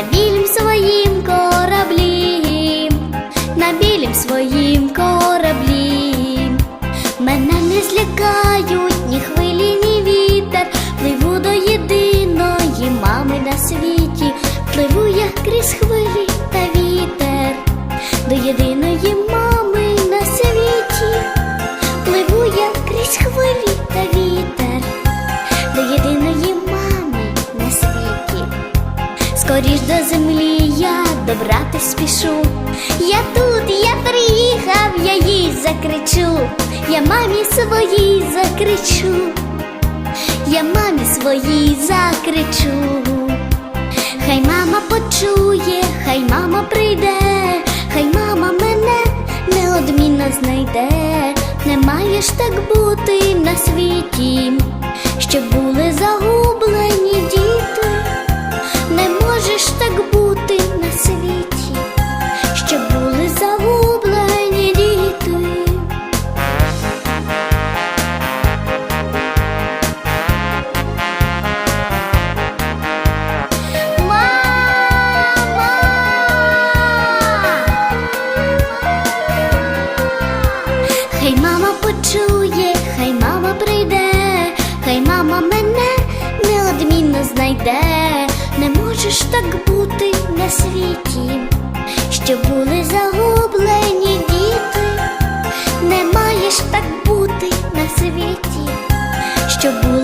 на білім своїм кораблі, на білім своїм кораблі. Мене не злякають ні хвилі, ні вітер. Пливу до єдиної мами на світі, пливу я крізь хвилі та вітер, до єдиної Скоріш до землі я добратись спішу. Я тут, я приїхав, я їй закричу, я мамі своїй закричу, я мамі своїй закричу. Хай мама почує, хай мама прийде, хай мама мене неодмінно знайде. Не маєш так бути на світі, щоб були неодмінно. Не можеш так бути на світі, що були загублені діти. Не маєш так бути на світі, що були